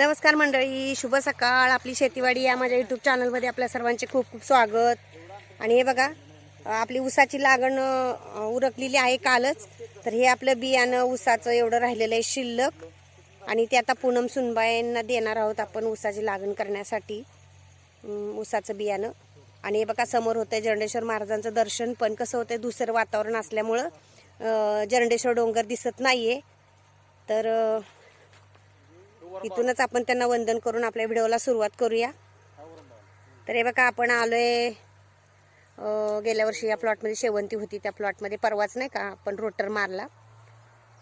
नमस्कार मंडळी शुभ सकाळ. आपली शेतीवाडी या माझ्या युट्यूब चॅनलमध्ये आपल्या सर्वांचे खूप खूप स्वागत. आणि हे बघा आपली ऊसाची लागण उरकलेली आहे कालच. तर हे आपलं बियाणं ऊसाचं एवढं राहिलेलं आहे शिल्लक. आणि ते आता पूनम सुनबाईंना देणार आहोत आपण ऊसाची लागण करण्यासाठी. ऊसाचं बियाणं. आणि हे बघा समोर होतं जरंडेश्वर महाराजांचं दर्शन. पण कसं होतं दुसरं वातावरण असल्यामुळं जरंडेश्वर डोंगर दिसत नाहीये. तर इथूनच आपण त्यांना वंदन करून आपल्या व्हिडिओला सुरुवात करूया. तर हे बघा आपण आलोय गेल्या वर्षी या प्लॉटमध्ये शेवंती होती. त्या प्लॉटमध्ये परवाच नाही का आपण रोटर मारला.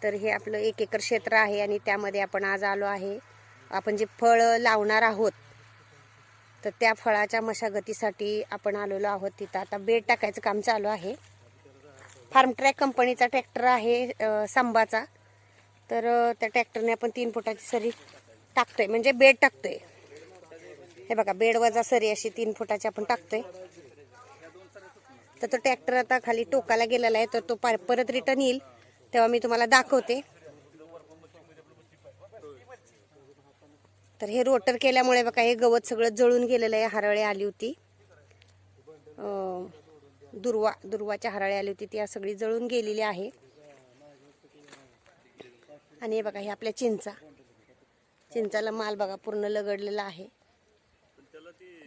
तर हे आपलं एक एकर क्षेत्र आहे आणि त्यामध्ये आपण आज आलो आहे. आपण जे फळ लावणार आहोत तर त्या फळाच्या मशागतीसाठी आपण आलेलो आहोत तिथं. आता बेड टाकायचं काम चालू आहे. फार्म ट्रॅक कंपनीचा ट्रॅक्टर आहे अं, संभाचा. तर त्या ट्रॅक्टरने आपण तीन फुटाची सरी टाकतोय म्हणजे बेड टाकतोय. हे बघा बेड वजा सरी अशी तीन फुटाची आपण टाकतोय. तर तो ट्रॅक्टर आता खाली टोकाला गेलेला आहे तर तो परत रिटर्न येईल तेव्हा मी तुम्हाला दाखवते. तर हे रोटर केल्यामुळे बघा हे गवत सगळं जळून गेलेलं आहे हरळे आली होती. दुर्वा दुर्वाच्या हरळे आली होती ती सगळी जळून गेलेली आहे. आणि हे बघा हे आपल्या चिंचा. चिंचाला माल बघा पूर्ण लगडलेला आहे.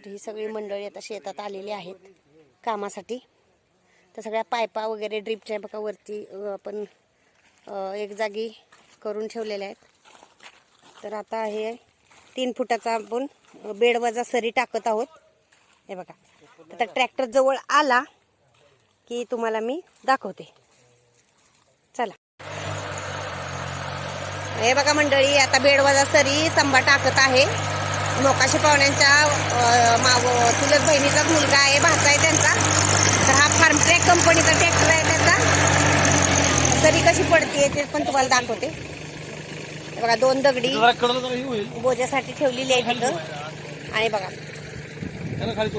ही सगळी मंडळी आता शेतात आलेली आहेत कामासाठी. तर सगळ्या पायपा वगैरे ड्रीपच्या बघा वरती आपण एक जागी करून ठेवलेल्या आहेत. तर आता हे तीन फुटाचा आपण बेडवजा सरी टाकत आहोत. हे बघा. आता ट्रॅक्टर जवळ आला की तुम्हाला मी दाखवते चला हे बघा मंडळी आता बेडवाजा सरी संभा टाकत आहे. मोकाशी पाहुण्यांच्या माव चुलत बहिणीचाच मुलगा आहे भाचा आहे त्यांचा. तर हा फार्म ट्रॅक कंपनीचा ट्रॅक्टर आहे त्याचा. सरी कशी पडते ते पण तुम्हाला दाखवते. बघा दोन दगडी बोजासाठी ठेवलेली आहे तिथं आणि बघा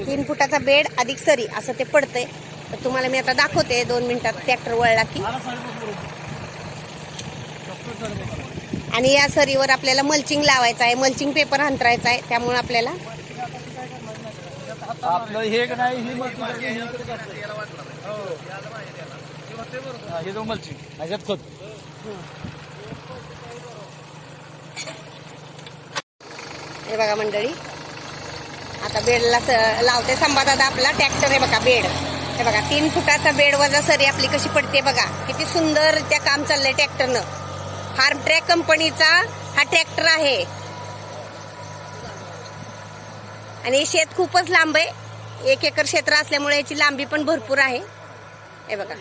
तीन फुटाचा बेड अधिक सरी असं ते पडतंय. तर तुम्हाला मी आता दाखवते दोन मिनिटात ट्रॅक्टर वळला की. आणि या सरीवर आपल्याला मल्चिंग लावायचं आहे मल्चिंग पेपर अंतरायचा आहे त्यामुळे आपल्याला आपलं हे नाही ही मलचिंग ह्याच्यात खत बघा मंडळी. आता बेडला लावते दादा आपला ट्रॅक्टर आहे बघा बेड. हे बघा तीन फुटाचा बेड वजा सरी आपली कशी पडते बघा. किती सुंदर त्या काम चाललंय ट्रॅक्टरनं फार्म ट्रॅक कंपनीचा हा ट्रॅक्टर आहे. आणि शेत खूपच लांब आहे. एक एकर क्षेत्र असल्यामुळे याची लांबी पण भरपूर आहे. हे बघा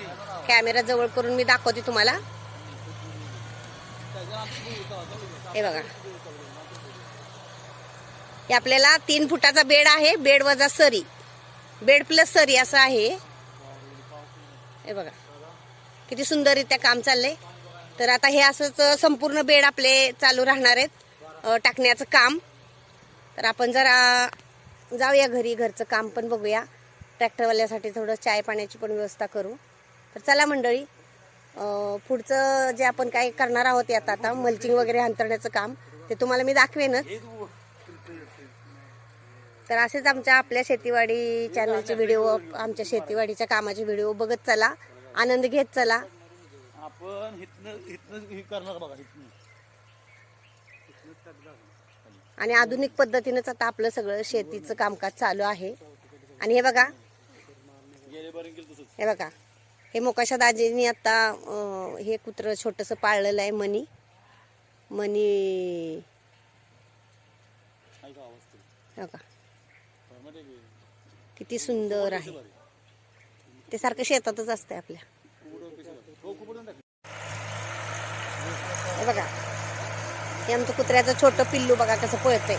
कॅमेरा जवळ करून मी दाखवते तुम्हाला. हे बघा. हे आपल्याला तीन फुटाचा बेड आहे. बेड वजा सरी. बेड प्लस सरी असं आहे. हे बघा. किती सुंदररित्या काम चाललंय. तर आता हे असंच संपूर्ण बेड आपले चालू राहणार आहेत टाकण्याचं काम. तर आपण जरा जाऊया घरी घरचं काम पण बघूया. ट्रॅक्टरवाल्यासाठी थोडं चाय पाण्याची पण व्यवस्था करू. तर चला मंडळी पुढचं जे आपण काय करणार आहोत यात आता मल्चिंग वगैरे अंतरण्याचं काम ते तुम्हाला मी दाखवेनच. तर असेच आमच्या आपल्या शेतीवाडी चॅनलचे व्हिडिओ आमच्या शेतीवाडीच्या कामाचे व्हिडिओ बघत चला. आनंद घेत चला. आपण इथनं इथनं हे करणार बघा इथनं आणि आधुनिक पद्धतीनंच आता आपलं सगळं शेतीचं कामकाज चालू आहे. आणि हे बघा. हे बघा. हे मोकाशा दाजींनी आता हे कुत्रं छोटंसं पाळलेलं आहे मनी. मनी. का? हे? किती सुंदर आहे. ते सारखं शेतातच असतंय आपल्या? हे बघा. हे आमचं कुत्र्याचं छोटं पिल्लू बघा कसं पळतंय.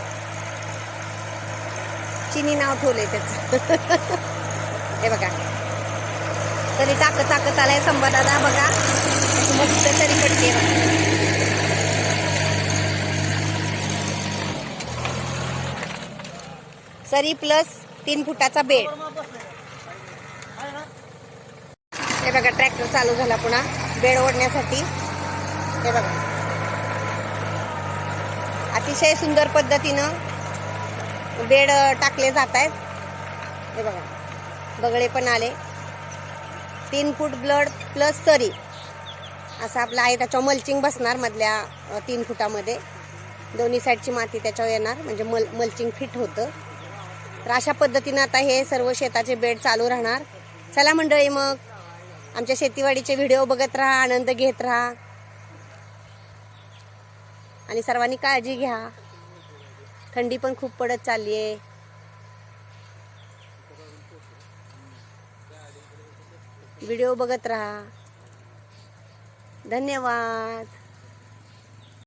चिनी नाव ठेवलंय त्याचं. हे बघा. तरी टाकत टाकत आलाय संवादादा बघा. मस्त तरी पडते सरी प्लस तीन फुटाचा बेड. हे बघा ट्रॅक्टर चालू झाला पुन्हा. बेड ओढण्यासाठी. हे बघा. अतिशय सुंदर पद्धतीनं बेड टाकले जात आहेत. हे बघा. बगळे पण आले. तीन फूट ब्लड प्लस सरी. असं आपलं आहे त्याच्यावर मल्चिंग बसणार मधल्या तीन फुटामध्ये. दोन्ही साईडची माती त्याच्यावर येणार म्हणजे मल मल्चिंग फिट होतं. तर अशा पद्धतीनं आता हे सर्व शेताचे बेड चालू राहणार. चला मंडळी मग आमच्या शेतीवाडीचे व्हिडिओ बघत राहा आनंद घेत राहा. आणि सर्वांनी काळजी घ्या. थंडी पण खूप पडत चालली आहे व्हिडिओ बघत राहा. धन्यवाद.